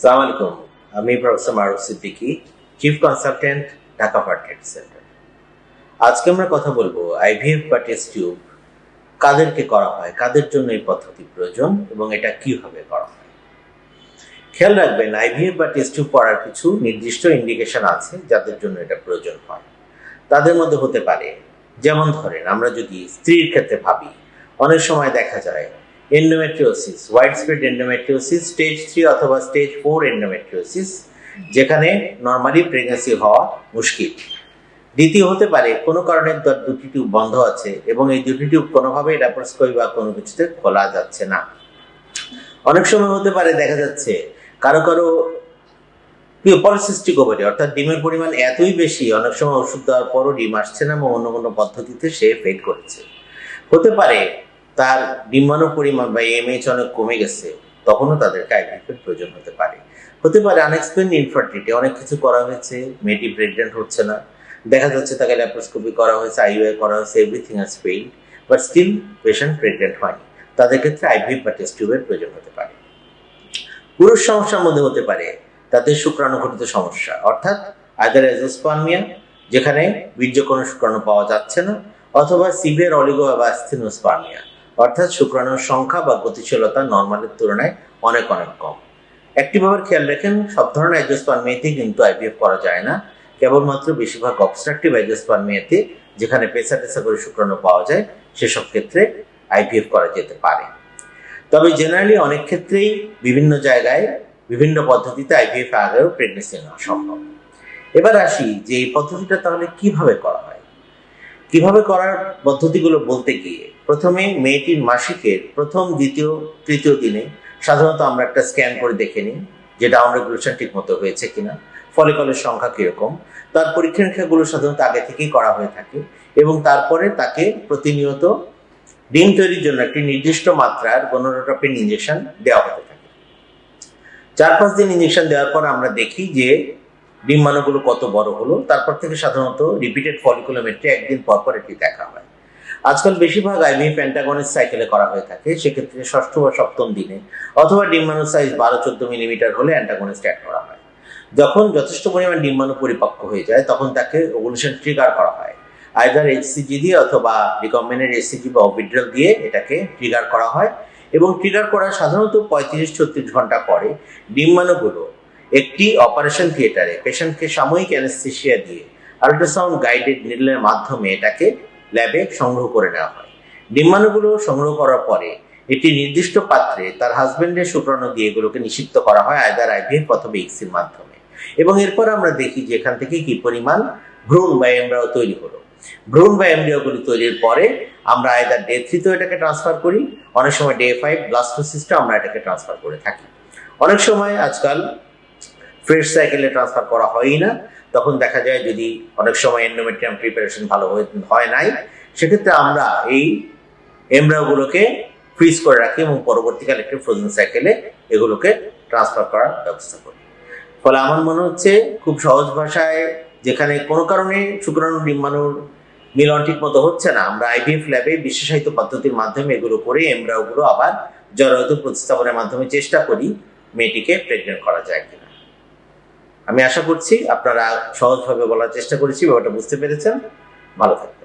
সালাম আলাইকুম। আমি professor Maruf Siddiqui chief consultant Dhaka fertility centre আজকে আমরা কথা বলব আইভিএফ বা টেস্ট টিউব কাদেরকে করা হয়, কাদের জন্য এই পদ্ধতি প্রয়োজন এবং এটা কীভাবে করা হয়। খেয়াল রাখবেন আইভিএফ বা টেস্ট টিউব করার কিছু নির্দিষ্ট ইন্ডিকেশন আছে যাদের জন্য এটা প্রয়োজন হয়। তাদের মধ্যে হতে পারে, যেমন ধরেন, আমরা যদি স্ত্রীর ক্ষেত্রে ভাবি, অনেক সময় দেখা যায় endometriosis wide spread endometriosis stage three অথবা স্টেজ ফোর এন্ডোমেট্রিওসিস যেখানে নর্মালি প্রেগনেন্সি হওয়া মুশকিল। দ্বিতীয় হতে পারে, কোনো কারণে দুটি টিউব বন্ধ আছে এবং এই দুটি টিউব কোনোভাবেই ল্যাপারোস্কোপি বা কোনো কিছুতে খোলা যাচ্ছে না। অনেক সময় হতে পারে, দেখা যাচ্ছে, কারও কারও পলিসিস্টিক ওভারি অর্থাৎ ডিমের পরিমাণ এতই বেশি, অনেক সময় ওষুধ দেওয়ার পরও ডিম আসছে না এবং অন্য কোনো পদ্ধতিতে সে ফেড করেছে। হতে পারে তার ডিম্বাণু পরিমাণ বা এমএইচ অনেক কমে গেছে, তখনও তাদেরকে আইভিএফের প্রয়োজন হতে পারে। হতে পারে আনএক্সপ্লেন ইনফার্টিলিটি অনেক কিছু করা হয়েছে, মেয়েটি প্রেগনেন্ট হচ্ছে না। দেখা যাচ্ছে তাকে ল্যাপ্রোস্কোপি করা হয়েছে আইওআই করা হয়েছে everything has failed but still patient pregnant হয়নি। তাদের ক্ষেত্রে আইভিএফ বা টেস্ট টিউবের প্রয়োজন হতে পারে। পুরুষ সমস্যার মধ্যে হতে পারে তাদের শুক্রাণুঘটিত সমস্যা, অর্থাৎ আইদার এজোস্পার্মিয়া যেখানে বীর্য কোনো শুক্রাণু পাওয়া যাচ্ছে না, অথবা সিভিয়ার অলিগো বা স্থিনোস্পার্মিয়া অর্থাৎ শুক্রাণুর সংখ্যা বা গতিশীলতা নর্মালের তুলনায় অনেক অনেক কম। একটি ব্যাপার খেয়াল রাখেন, সব ধরনের অ্যাজোস্পার্মিয়াতে কিন্তু আইভিএফ করা যায় না। কেবলমাত্র বেশিরভাগ অবস্ট্রাকটিভ অ্যাজোস্পার্মিয়াতে যেখানে পেশা টেসা করে শুক্রাণু পাওয়া যায়, সেসব ক্ষেত্রে আইভিএফ করা যেতে পারে। তবে জেনারেলি অনেক ক্ষেত্রেই বিভিন্ন জায়গায় বিভিন্ন পদ্ধতিতে আইভিএফ আগেও প্রেগনেন্সি নেওয়া সম্ভব। এবার আসি যে এই পদ্ধতিটা তাহলে কীভাবে করা হয়? কীভাবে করার পদ্ধতিগুলো বলতে গিয়ে প্রথমে মেয়েটির মাসিকের প্রথম, দ্বিতীয়, তৃতীয় দিনে সাধারণত আমরা একটা স্ক্যান করে দেখে নিই যে ডাউন রেগুলেশন ঠিক মতো হয়েছে কিনা ফলিকলের সংখ্যা কীরকম। তার পরীক্ষা নিরীক্ষাগুলো সাধারণত আগে থেকেই করা হয়ে থাকে এবং তারপরে তাকে প্রতিনিয়ত ডিম তৈরির জন্য একটি নির্দিষ্ট মাত্রার গণরোটপিন ইঞ্জেকশন দেওয়া হতে থাকে। চার, পাঁচ দিন ইঞ্জেকশন দেওয়ার পর আমরা দেখি যে ডিম্বাণুগুলো কত বড় হলো। তারপর থেকে সাধারণত রিপিটেড ফলিকুলোমেট্রি একদিন পর পর এটি দেখা হয়। আজকাল বেশিরভাগ আইভিএফ অ্যান্টাগনিস্ট সাইকেলে করা হয়ে থাকে, সেক্ষেত্রে ষষ্ঠ বা সপ্তম দিনে, অথবা ডিম্বাণু সাইজ বারো, চোদ্দ মিলিমিটার হলে অ্যান্টাগনিস্ট অ্যাড করা হয়। যখন যথেষ্ট পরিমাণ ডিম্বাণু পরিপক্ক হয়ে যায়, তখন তাকে ওভুলেশন ট্রিগার করা হয়। আইদার এইচসিজি দিয়ে অথবা রিকমেন্ডেড এইচসিজি বা অবিড্রাল দিয়ে এটাকে ট্রিগার করা হয়, এবং ট্রিগার করার সাধারণত পঁয়ত্রিশ, ছত্রিশ ঘণ্টা পরে ডিম্বাণুগুলো একটি অপারেশন থিয়েটারে পেশেন্টকে সাময়িক অ্যানেস্থেশিয়া দিয়ে আল্ট্রাসাউন্ড গাইডেড নিডলের মাধ্যমে এটাকে ল্যাবে সংগ্রহ করে নেওয়া হয়। ডিম্বাণুগুলো সংগ্রহ করার পরে একটি নির্দিষ্ট পাত্রে তার হাজবেন্ডের শুক্রাণু দিয়ে এগুলোকে নিষিক্ত করা হয় আয়দার আইভিএফ অথবা ইক্সির মাধ্যমে। এবং এরপর আমরা দেখি যে এখান থেকে কি পরিমাণ ভ্রূণ বা এমব্রাও তৈরি হলো। ভ্রূণ বা এমব্রিওগুলি তৈরির পরে আমরা আয়দার ডে থ্রিতেও এটাকে ট্রান্সফার করি, অনেক সময় ডে ফাইভ ব্লাস্টোসিস্টে আমরা এটাকে ট্রান্সফার করে থাকি। অনেক সময় আজকাল ফ্রেশ সাইকেলে ট্রান্সফার করা হয়ই না। তখন দেখা যায় যদি অনেক সময় এন্ডোমেট্রিয়াম প্রিপারেশন ভালো হয় নাই, সেক্ষেত্রে আমরা এই এমব্রাগুলোকে ফ্রিজ করে রাখি এবং পরবর্তীকালে একটি ফ্রোজেন সাইকেলে এগুলোকে ট্রান্সফার করার ব্যবস্থা করি। ফলে আমার মনে হচ্ছে খুব সহজ ভাষায় যেখানে কোনো কারণে শুক্রাণু ডিম্বাণুর মিলন ঠিক মতো হচ্ছে না, আমরা আইভিএফ ল্যাবে বিশেষায়িত পদ্ধতির মাধ্যমে এগুলো করে এমব্রাগুলো আবার জরায়ু প্রতিস্থাপনের মাধ্যমে চেষ্টা করি মেয়েটিকে প্রেগনেন্ট করা যায় কিনা। আমি আশা করছি আপনারা সহজভাবে বলার চেষ্টা করেছি ব্যাপারটা বুঝতে পেরেছেন। ভালো থাকবেন।